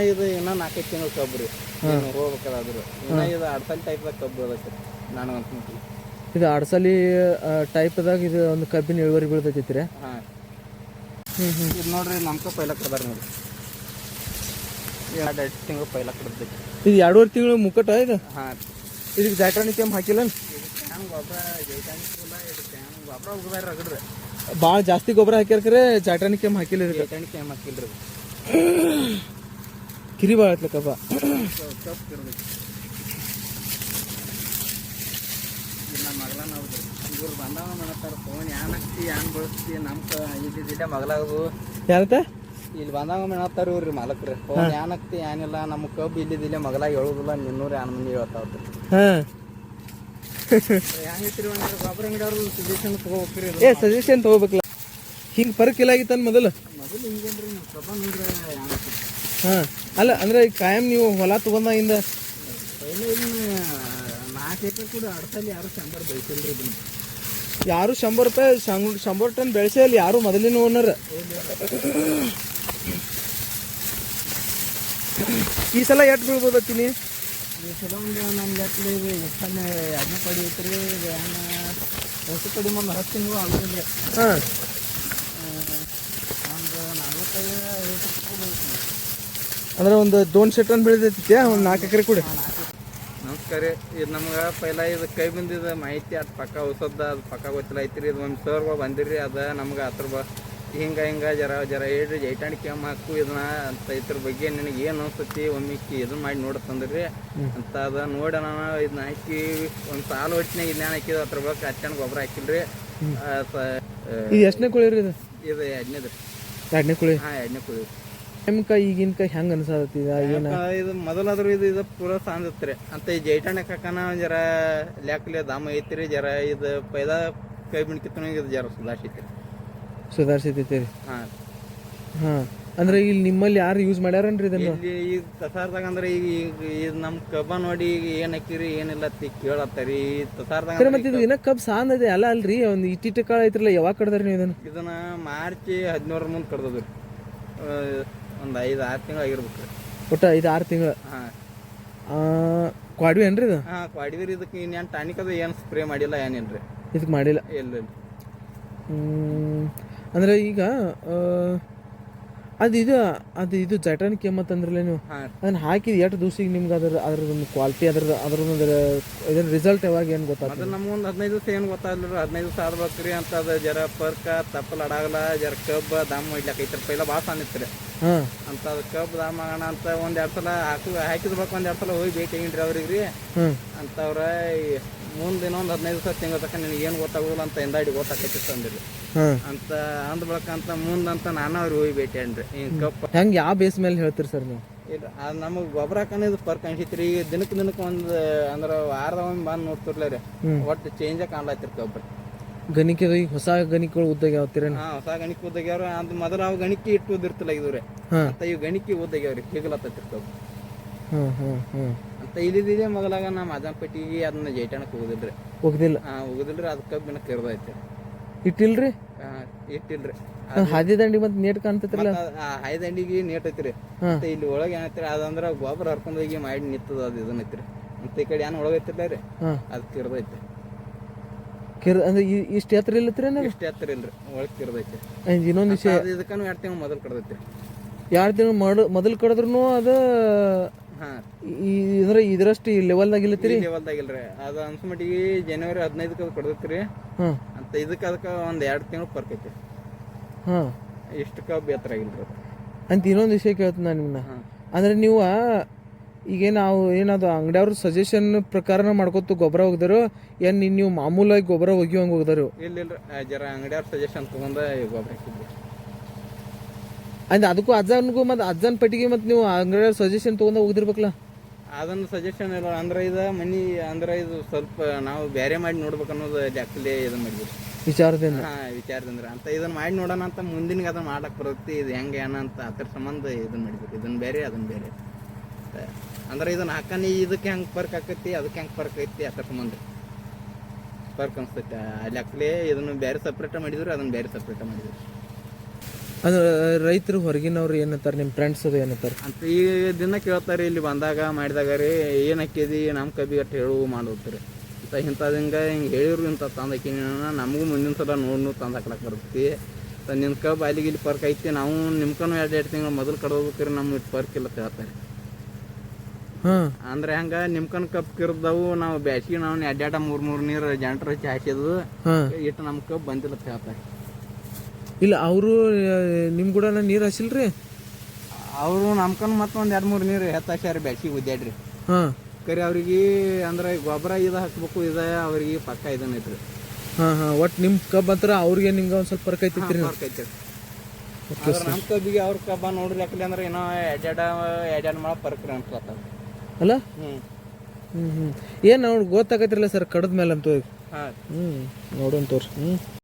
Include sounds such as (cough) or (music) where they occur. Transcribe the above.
ಇನ್ನ ಇದು ಇನ್ನ ನಾಲ್ಕೈದು ತಿಂಗಳು ಕಬ್ಬು ರೀ ಹೋಗ್ಬೇಕಾದ್ರು. ಇನ್ನ ಇದು ಅಡ್ಸಲ್ ಟೈಪ್ದಾಗ ಕಬ್ಬು ಅದಕ್ಕೆ ನಾನು ಅನ್ಕೊಂತೀನಿ ಇದು ಅಡ್ಸಲಿ ಟೈಪ್ದಾಗ ಇದು ಒಂದು ಕಬ್ಬಿನ ಇಳುವರಿ ಬೀಳ್ತೈತಿ ರೀ ಹಾಂ. ಇದು ನೋಡ್ರಿ ನಮ್ಕ ಪೈಲ ಕಡ್ದಾರ ನೋಡಿ ಎರಡು ಎರಡು ತಿಂಗಳು ಪೈಲ ಕಡ್ದೈತಿ ಇದು ಎರಡೂವರೆ ತಿಂಗಳು ಮುಕ್ಕಟ ಇದು? ಹಾಂ. ಇದಕ್ಕೆ ಜಾಟ್ರಾಣಿ ಕೆಮ್ಮು ಹಾಕಿಲ್ಲ ಭಾಳ ಜಾಸ್ತಿ ಗೊಬ್ಬರ ಹಾಕಿರ್ಕ್ರೆ ಜಾಟ್ರಾಣಿ ಕೆಮ್ಮು ಹಾಕಿಲ್ಲ ಜಾಟ್ರಾಣಿ ಕೆಮ್ಮು ಹಾಕಿಲ್ಲ ಕಿರಿ (coughs) ಕಬ್ಬ ಇರ್ಬೇಕು ಇನ್ನ ಮಗಳ ನಾವು ಇವ್ರು ಬಂದಾವ ಮಾಡ್ತಾರ ಫೋನ್ ಹಾಕ್ತಿ ಯಾನ್ ಬಳಸ್ತಿ ನಮ್ ಕ ಇದ್ದಿದ್ದಿಲ್ಲ ಮಗಳಾಗು ಯಾರತ್ತ ಇಲ್ಲಿ ಬಂದಾಗ ಮೇಣತ್ತಾರ ಇವ್ರಿ ಮಾಲಕ್ರಿ. ಫೋನ್ ಏನ್ ಹಾಕ್ತಿ ಏನಿಲ್ಲ ನಮ್ ಕಬ್ಬು ಇಲ್ಲಿದಿಲ್ಲ ಮಗಲ ಹೇಳುದಿಲ್ಲ ನಿನ್ನೂರ ಏನ್ ಮಂದಿ ಹೇಳ್ತಾವ್ರಿ. ಗೊಬ್ಬರ ಅಂಗಡಿಯವ್ರು ಸಜೆಷನ್ ತಗೋಬೇಕ್ರಿ ಏ ಸಜೆಷನ್ ತಗೋಬೇಕಲ್ಲ ಹಿಂಗೆ ಪರಕ್ ಇಲ್ಲ ಆಗಿತ್ತನ್ ಮೊದಲು? ಮೊದಲು ಹಿಂಗೇನ್ರಿ ಕಬ್ಬ ನೋಡ್ರಿ ಹಾಂ. ಅಲ್ಲ ಅಂದ್ರೆ ಈಗ ಕಾಯಂ ನೀವು ಹೊಲ ತಗೊಂಡ ಪೈಲೆ ಇದನ್ನ ನಾಲ್ಕು ಎಕರೆ ಕೂಡ ಅಡ್ಸಲ್ಲಿ ಯಾರು ಶಂಬರ್ ಬೈತಿಲ್ರಿ ಇದನ್ನ. ಯಾರು ಶಂಬರ್ ರೂಪಾಯಿ ಶಂ ಶಂಬರ್ ಟನ್ ಬೆಳೆಸೇ ಇಲ್ಲ ಯಾರು ಮೊದಲಿನ ಓನರ್ ಈ ಸಲ ಎಷ್ಟು ಬೀಳ್ಬೋದತ್ತೀನಿ? ಈ ಸಲ ಒಂದು ನಮ್ಮ ಲೆಕ್ಕಲಿ ಇದು ಎಷ್ಟನೇ ಅದನ್ನ ಐತ್ರಿ ಏನು ಹೊಸ ಕಡಿಮೆ ಒಂದು ಹತ್ತು ತಿಂಗಳು ಆಗೋದಿಲ್ಲ ಹಾಂ ಒಂದು ನಲ್ವತ್ತೈದು ಐವತ್ತು ರೂಪಾಯಿ ಬೀಳುತ್ತೆ. ಅಂದ್ರೆ ಒಂದು ದೋನ್ ಶೆಟ್ ಒಂದ್ ಬೆಳೆದೈತಿ ಒಂದು ನಾಲ್ಕು ಎಕರೆ ಕೂಡ. ನಮಸ್ಕಾರ ಇದು ನಮ್ಗೆ ಪೈಲ ಇದು ಕೈ ಬಂದಿದ ಮಾಹಿತಿ ಅದು ಪಕ್ಕ ಹೊಸದ ಅದು ಪಕ್ಕ ಗೊತ್ತಿಲ್ಲ ಐತ್ರಿ ಇದು ಒಂದು ಸರ್ವ ಬಂದಿರಿ ಅದ ನಮ್ಗೆ ಅದ್ರ ಬ ಹಿಂಗ ಹಿಂಗ ಜರ ಜರ ಹೇಳ್ರಿ. ಜೈಟಾಣಿ ಕೆಮ್ಮ ಹಾಕು ಇದನ್ನ ಅಂತ ಇದ್ರ ಬಗ್ಗೆ ನಿನಗೆ ಏನು ಅನ್ಸತಿ ಒಮ್ಮೆ ಇದನ್ನ ಮಾಡಿ ನೋಡತ್ತಂದ್ರಿ ಅಂತ ಅದ ನೋಡಿ ನಾನು ಇದನ್ನ ಹಾಕಿ ಒಂದು ಸಾಲು ಒಟ್ಟಿನಾಗ ಇಲ್ಲ ಹಾಕಿದ ಅದ್ರ ಬಗ್ಗೆ ಹಚ್ಚಣ ಗೊಬ್ಬರ ಹಾಕಿಲ್ರಿ. ಎಷ್ಟನೇ ಕುಳಿ ಇದು? ಇದು ಎರಡನೇದು ಎರಡನೇ ಕುಳಿ? ಹಾಂ ಎರಡನೇ ಕುಡಿ ಈಗಿನ ಕೈ ಹೆಂಗೆ ಅನ್ಸತ್ತಿ ಏನು? ಇದು ಮೊದಲಾದ್ರೂ ಇದು ಇದು ಪೂರ ಸಾಂದತ್ರಿ ಅಂತ ಈ ಜೈಟಾಣಿ ಕಾಕನ ಜರ ಲ್ಯಾಕ್ಲೆ ದಾಮ ಐತ್ರಿ ಜರ ಇದು ಪೈದಾ ಕೈ ಬಿಣ್ಕಿತ್ತು ಇದು ಜರ ಸುಧಾರಿಸೈತಿ ಸುಧಾರಿಸತೈತಿ ರೀ. ಹಾಂ. ಹಾಂ. ಅಂದ್ರೆ ಇಲ್ಲಿ ನಿಮ್ಮಲ್ಲಿ ಯಾರು ಯೂಸ್ ಮಾಡ್ಯಾರನ್ರಿ ಇದನ್ನು? ಇಲ್ಲಿ ಈಗ ತಸಾರ್ದಾಗ ಅಂದ್ರೆ ಈಗ ಈಗ ಇದು ನಮ್ಮ ಕಬ್ಬ ನೋಡಿ ಈಗ ಏನ್ ಹಾಕಿರಿ ಏನಿಲ್ಲ ತಿ ಕೇಳತ್ತರಿ. ತಸಾರ್ದಾಗ ಸರಿ ಮತ್ತೆ ಇದು ಇನ್ನ ಕಬ್ ಸಾಂದ್ ಇದೆ ಅಲ್ಲ ಅಲ್ರಿ? ಒಂದು ಇಟ್ಟಿಟ್ಟು ಕಾಳ ಐತ್ರಲ್ಲ ಯಾವಾಗ ಕಡ್ದಾರಿ ನೀವು ಇದನ್ನು? ಇದನ್ನ ಮಾರ್ಚ್ ಹದಿನೇಳರ ಮುಂದೆ ಕಡ್ದದ್ರಿ. ಒಂದು ಐದು ಆರು ತಿಂಗಳು ಆಗಿರ್ಬೇಕು. ರೀ ಒಟ್ಟು ಐದು ಆರು ತಿಂಗಳು? ಹಾಂ. ಕ್ವಾಡ್ವಿ ಏನ್ರಿ ಇದು? ಹಾಂ ಕ್ವಾಡಿದ್ರಿ ಇದಕ್ಕೆ ಇನ್ನೇನು ಟಾನಿಕ್ ಅದು ಏನು ಸ್ಪ್ರೇ ಮಾಡಿಲ್ಲ ಏನಿಲ್ರಿ. ಇದಕ್ಕೆ ಮಾಡಿಲ್ಲ. ಇಲ್ಲ ಇಲ್ಲ ಅಂದ್ರೆ ಈಗ ಅದು ಇದು ಅದು ಇದು ಜಟನ್ ಕೆಮ್ಮತ್ ಅಂದ್ರಲ್ಲ ನೀವು? ಅದನ್ನ ಹಾಕಿದ ಎಷ್ಟು ದಿವ್ಸಿಗೆ ನಿಮ್ಗೆ ಅದ್ರ ಅದ್ರದೊಂದು ಕ್ವಾಲಿಟಿ ಅದ್ರ ಅದ್ರದೊಂದು ಇದ್ರ ರಿಸಲ್ಟ್ ಯಾವಾಗ ಏನು ಗೊತ್ತಾಗ್ತದೆ? ಮೊದಲು ನಮ್ಗೊಂದು ಹದಿನೈದು ದಿವಸ ಏನು ಗೊತ್ತಾಗಲ್ಲ ಹದಿನೈದು ದಿವಸ ಆದ್ಬೇಕ್ರಿ ಅಂತ ಅದು. ಜರ ಪರ್ಕ ತಪ್ಪಲ್ ಅಡಾಗಲ್ಲ ಜರ ಕಬ್ಬ ದಾಮ್ ಇಡ್ಲಕ್ಕ ಐತ್ರ. ಪೈಲ ಭಾಳ ಸಾನಿತ್ರಿ ಹಾಂ. ಅಂತ ಅದು ಕಬ್ಬು ದಾಮ್ ಆಗೋಣ ಅಂತ ಒಂದು ಎರಡು ಸಲ ಹಾಕಿ ಹಾಕಿದ್ಬೇಕು ಒಂದ್ ಎರಡ್ ಸಲ ಹೋಗಿ ಬೇಕಾಗಿನ್ರಿ ಆಗಿನ್ರಿ ಅವ್ರಿಗೆ ರೀ ಅಂತವ್ರ ಮುಂದೆ ಇನ್ನೊಂದು ಹದಿನೈದು ದಿವಸ ತಿಂಗಳ ತಕ್ಕ ನಿನಗೆ ಏನು ಗೊತ್ತಾಗೋದಿಲ್ಲ ಅಂತ ಎಂದಾಡಿ ಗೊತ್ತಾಕೈತಿತ್ತು ಅಂದಿರಿ ಅಂತ ಅಂದ ಬಳಕ ಅಂತ ಮುಂದಂತ ನಾನು ಅವ್ರಿಗೆ ಹೋಗಿ ಭೇಟಿ ಅನ್ರಿ ಹಿಂಗೆ ಕಬ್ಬು ಹೆಂಗೆ ಯಾವ ಬೇಸ್ ಮೇಲೆ ಹೇಳ್ತೀರಿ ಸರ್ ನೀವು? ಇಲ್ಲ ಅದು ನಮಗೆ ಗೊಬ್ಬರ ಹಾಕೊಂಡಿದ್ದು ಫರ್ಕ್ ಅನ್ಸಿತ್ರಿ. ಈಗ ದಿನಕ್ಕೆ ದಿನಕ್ಕೆ ಒಂದು ಅಂದ್ರೆ ವಾರದ ಒಂದು ಬಂದು ನೋಡ್ತಿರ್ಲ ರೀ. ಒಟ್ಟು ಚೇಂಜ್ ಕಾಣ್ಲತ್ತಿರ್ ಕಬ್ಬರು ಗಣಿಕೆ ಈಗ ಹೊಸ ಗಣಿಕೆಗಳು ಉದ್ದಾಗ ಯಾವತ್ತೀರ? ಹಾ ಹೊಸ ಗಣಿಕೆ ಉದ್ದಾಗ್ಯಾವ್ರ ಅದು ಮೊದಲು ಅವು ಗಣಿಕೆ ಇಟ್ಟು ಉದಿರ್ತಿಲ್ಲ ಇದ್ರಿ ಅಂತ ಇವು ಗಣಿಕೆ ಉದ್ದಾಗ್ಯಾವ್ರಿ ಹಿಗಲತ್ತಿರ್ತಾವ ಹಾಂ ಹ್ಮ್ ಹ್ಮ್ ಅಂತ ಇಲ್ಲಿದ್ದಿದೆ ಮೊದಲಾಗ ನಮ್ಮ ಅಜನ್ ಪಟ್ಟಿಗೆ ಅದನ್ನ ಜೈಟಾಣಕ್ಕೆ ಹೋಗುದಿಲ್ರಿ ಹೋಗ್ದಿಲ್ಲ ಹಾ ಹೋಗುದಿಲ್ರಿ ಅದ್ ಕಬ್ಬಿನ ಕರ್ದೈತಿ ಇಟ್ಟಿಲ್ರಿ? ಹಾಂ ಇಟ್ಟಿಲ್ರಿ. ಹಾದಿ ದಂಡಿ ಮತ್ತೆ ನೇಟ್ ಕಾಣ್ತೈತ್ರಲ್ಲ? ದಂಡಿಗೆ ನೇಟ್ ಐತ್ರಿ. ಮತ್ತೆ ಇಲ್ಲಿ ಒಳಗೆ ಏನೈತ್ರಿ ಅದಂದ್ರ ಗೊಬ್ಬರ ಹರ್ಕೊಂಡ್ ಹೋಗಿ ಮಾಡಿ ನಿತ್ತದ ಅದು ಇದನ್ನ ಐತ್ರಿ. ಮತ್ತೆ ಈ ಕಡೆ ಏನ್ ಒಳಗೈತಿಲ್ಲ ರೀ. ಅದು ಕಿರ್ದೈತಿ ಕಿರ್ ಅಂದ್ರೆ ಇಷ್ಟು ಎತ್ತರ ಇಲ್ಲತ್ರಿ ಇಷ್ಟ ಎತ್ತರ ಇಲ್ರಿ ಒಳಗ್ ಕಿರ್ದೈತೆ ಇನ್ನೊಂದು ವಿಷಯ ಅದು ಇದಕ್ಕನು ಎರಡು ತಿಂಗಳು ಮೊದಲು ಕಡ್ದೈತೆ ಎರಡು ತಿಂಗಳು ಮಾಡು ಮೊದಲು ಕಡಿದ್ರು ಅದು ಈ ಅಂದ್ರೆ ಇದರಷ್ಟು ಈ ಲೆವೆಲ್ದಾಗ ಇಲ್ಲತ್ರಿ ಇಲ್ರಿ. ಅದ ಅದು ಅನ್ಸ್ಮಟ್ಟಿಗೆ ಜನವರಿ ಹದಿನೈದಕ್ಕೆ ಅದು ಕೊಡ್ತೀರಿ ಹಾಂ. ಅಂತ ಇದಕ್ಕೆ ಅದಕ್ಕೆ ಒಂದು ಎರಡು ತಿಂಗಳು ಬರ್ತೈತಿ ಐತಿ ಹಾಂ. ಇಷ್ಟು ಕಬ್ಬು ಎತ್ತರ ಆಗಿಲ್ರಿ ಅದು. ಅಂತ ಇನ್ನೊಂದು ವಿಷಯ ಕೇಳ್ತೀನಿ ನಾನು ನಿಮ್ಮನ್ನ ಹಾಂ. ಅಂದ್ರೆ ನೀವು ಈಗ ನಾವು ಏನದು ಅಂಗಡಿಯವ್ರ ಸಜೆಷನ್ ಪ್ರಕಾರನ ಮಾಡ್ಕೊತು ಗೊಬ್ಬರ ಹೋಗಿದ್ರು ಏನ್ ನೀವು ಮಾಮೂಲಾಗಿ ಗೊಬ್ಬರ ಒಗಿಯೋಂಗೆ ಹೋಗಿದ್ರು? ಇಲ್ಲ ಇಲ್ರಿ ಆ ಜರ ಅಂಗಡಿಯವ್ರ ಸಜೆಷನ್ ತಗೊಂಡ ಈ ಗೊಬ್ಬರ ಹಾಕಿದ್ವಿ. ಅಂದ್ರೆ ಅದಕ್ಕೂ ಅಜ್ಜನ್ಗೂ ಮತ್ತು ಅಜ್ಜನ್ ಪಟ್ಟಿಗೆ ಮತ್ತು ನೀವು ಅಂಗಡಿಯವ್ರ ಸಜೆಷನ್ ತೊಗೊಂಡ ಹೋಗಿರ್ಬೇಕಲ್ಲ? ಅದನ್ನ ಸಜೆಷನ್ ಇಲ್ಲ. ಅಂದ್ರೆ ಇದು ಮನಿ ಅಂದ್ರೆ ಇದು ಸ್ವಲ್ಪ ನಾವು ಬೇರೆ ಮಾಡಿ ನೋಡ್ಬೇಕು ಅನ್ನೋದು ಜಾಸ್ತಿ ಇದನ್ನ ಮಾಡಿದ್ವಿ ವಿಚಾರದಿಂದ? ಹಾ ವಿಚಾರದಿಂದ. ಅಂತ ಇದನ್ನ ಮಾಡಿ ನೋಡೋಣ ಅಂತ ಮುಂದಿನ ಅದನ್ನ ಮಾಡಕ್ ಬರುತ್ತೆ. ಇದು ಹೆಂಗೆ ಏನ ಅಂತ ಅದ್ರ ಸಂಬಂಧ ಇದನ್ನ ಮಾಡಿದ್ವಿ ಇದನ್ನ ಬೇರೆ ಅದನ್ನ ಬೇರೆ. ಅಂದ್ರೆ ಇದನ್ನ ಹಾಕನಿ ಇದಕ್ಕೆ ಹೆಂಗ್ ಪರ್ಕ್ ಆಕೈತಿ ಅದಕ್ಕೆ ಹೆಂಗ್ ಪರ್ಕ್ ಐತಿ ಅದ್ರ ಸಂಬಂಧ. ಪರ್ಕ್ ಅನ್ಸ್ತೈತೆ. ಅಲ್ಲಿ ಲೆಕ್ಕಲೆ ಇದನ್ನ ಬೇರೆ ಸಪ್ರೇಟ್ ಮಾಡಿದ್ರು ಅದನ್ನ ಬೇರೆ ಸಪ್ರೇಟ್ ಮಾಡಿದ್ರು. ಅಂದ್ರೆ ರೈತರು ಹೊರಗಿನವ್ರು ಏನಂತಾರೆ ನಿಮ್ಮ ಫ್ರೆಂಡ್ಸ್ ಅದು ಏನಂತಾರೆ? ಅಂತ ಈ ದಿನ ಕೇಳ್ತಾರೆ ಇಲ್ಲಿ ಬಂದಾಗ ಮಾಡಿದಾಗ ರೀ ಏನು ಹಾಕಿದಿ ನಮ್ಮ ಕಬ್ಬಿ ಅಟ್ಟು ಹೇಳು ಮಾಡೋತ್ರಿ ಅಂತ ಇಂಥದಿಂಗ ಹಿಂಗೆ ಹೇಳಿರು ಇಂಥ ತಂದು ಹಾಕಿನಿ ನಮಗೂ ಮುಂದಿನ ಸಲ ನೋಡಿ ನೋಡಿ ತಂದು ಹಾಕ್ಲಕ್ಕೆ ಬರ್ತೈತಿ. ನಿನ್ನ ಕಬ್ಬು ಅಲ್ಲಿಗೆ ಇಲ್ಲಿ ಪರ್ಕ್ ಐತಿ ನಾವು ನಿಮ್ಕನು ಎರಡು ಎರಡು ತಿಂಗಳು ಮೊದಲು ಕಡೋಬೇಕ್ರಿ ನಮ್ಗೆ ಇಟ್ಟು ಪರ್ಕ್ ಇಲ್ಲ ಹೇಳ್ತಾರೆ. ಹಾಂ. ಅಂದ್ರೆ ಹಂಗ ನಿಮ್ಕನ್ ಕಪ್ ಕಿರ್ದವು ನಾವು ಬ್ಯಾಸಿಗೆ ನಾವು ಎಡ್ಡಾಟ ಮೂರ್ ಮೂರು ನೀರು ಜಂಟ್ರ ಹಚ್ಚಿ ಹಾಕಿದ್ವು ಇಟ್ಟು ನಮ್ಮ ಕಬ್ ಬಂದಿಲ್ಲ ಹೇಳ್ತಾರೆ. ಇಲ್ಲ ಅವರು ನಿಮ್ಮ ಕೂಡ ನೀರು ಹಸಿಲ್ರಿ ಅವರು ನಮ್ಕನ್ ಮತ್ತೊಂದು ಎರಡು ಮೂರು ನೀರು ಹೆತ್ತಾಕ್ಯಾರ ಬ್ಯಾಸಿಗೆ ಉದ್ಯಾಡ್ರಿ. ಹಾಂ. ಕರೆ ಅವ್ರಿಗೆ ಅಂದ್ರೆ ಗೊಬ್ಬರ ಇದು ಹಾಕ್ಬೇಕು ಇದ ಅವ್ರಿಗೆ ಪಕ್ಕ ಇದನ್ನ ಐತ್ರಿ. ಹಾಂ ಹಾಂ. ಒಟ್ಟು ನಿಮ್ಮ ಕಬ್ಬ್ ಅಂತರ ಅವ್ರಿಗೆ ನಿಮ್ಗೆ ಒಂದು ಸ್ವಲ್ಪ ಫರ್ಕ್ ಫರ್ಕ್ ಐತ್ರಿ. ನಮ್ಮ ಕಬ್ಬಿಗೆ ಅವ್ರ ಕಬ್ಬ ನೋಡ್ರಿ ಯಾಕಲಿ ಅಂದ್ರೆ ಏನೋ ಎಡ್ಯಾಡ ಎಡ್ಯಾಡ ಮಾಡ ಪರ್ಕ್ ರೀ ಅನ್ಸ್ಲತ್ತ. ಅಲ್ಲ? ಹ್ಞೂ ಹ್ಞೂ ಹ್ಞೂ ಏನು ಅವ್ರು ಗೊತ್ತಾಗತ್ತಿರಲ್ಲ ಸರ್ ಕಡದ ಮೇಲೆ ಅಂತ ಹಾಂ. ಹ್ಞೂ ನೋಡೋಣ ತೋರಿ ಹ್ಞೂ